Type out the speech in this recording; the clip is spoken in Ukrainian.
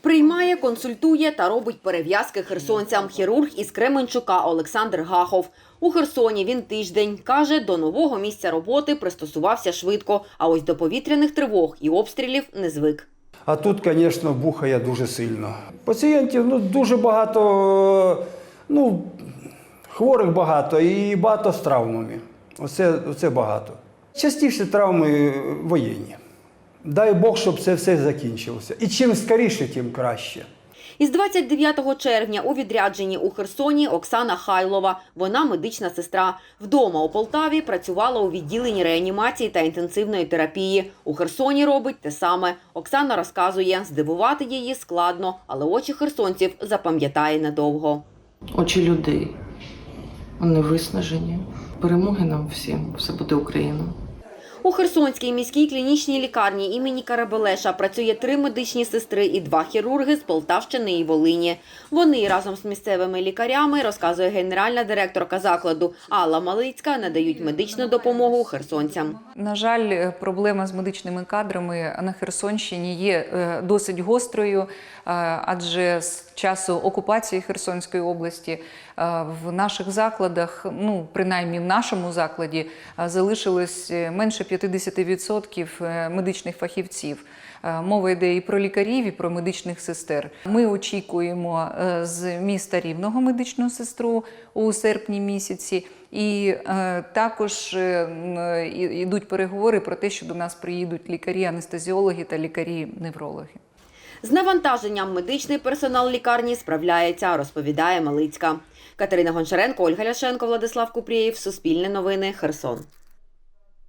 Приймає, консультує та робить перев'язки херсонцям. Хірург із Кременчука Олександр Гахов. У Херсоні він тиждень. Каже, до нового місця роботи пристосувався швидко, а ось до повітряних тривог і обстрілів не звик. А тут, звісно, бухає дуже сильно. Пацієнтів ну, дуже багато, ну, хворих багато і багато з травмами. Оце, оце багато. Частіше травми воєнні. Дай Бог, щоб це все закінчилося. І чим скоріше, тим краще. Із 29 червня у відрядженні у Херсоні Оксана Хайлова. Вона медична сестра. Вдома у Полтаві працювала у відділенні реанімації та інтенсивної терапії. У Херсоні робить те саме. Оксана розказує, здивувати її складно, але очі херсонців запам'ятає надовго. очі людей. Вони виснажені. Перемоги нам всім. Все буде Україна. У Херсонській міській клінічній лікарні імені Карабелеша працює три медичні сестри і два хірурги з Полтавщини і Волині. Вони разом з місцевими лікарями, розказує генеральна директорка закладу Алла Малицька, надають медичну допомогу херсонцям. На жаль, проблема з медичними кадрами на Херсонщині є е, досить гострою, е, адже з часу окупації Херсонської області е, в наших закладах, ну принаймні в нашому закладі, залишилось менше 50% е, медичних фахівців. Е, Мова йде і про лікарів, і про медичних сестер. Ми очікуємо е, з міста Рівного медичну сестру у серпні місяці. І також йдуть переговори про те, що до нас приїдуть лікарі-анестезіологи та лікарі-неврологи. З навантаженням медичний персонал лікарні справляється, розповідає Малицька. Катерина Гончаренко, Ольга Ляшенко, Владислав Купрієв, Суспільне новини, Херсон.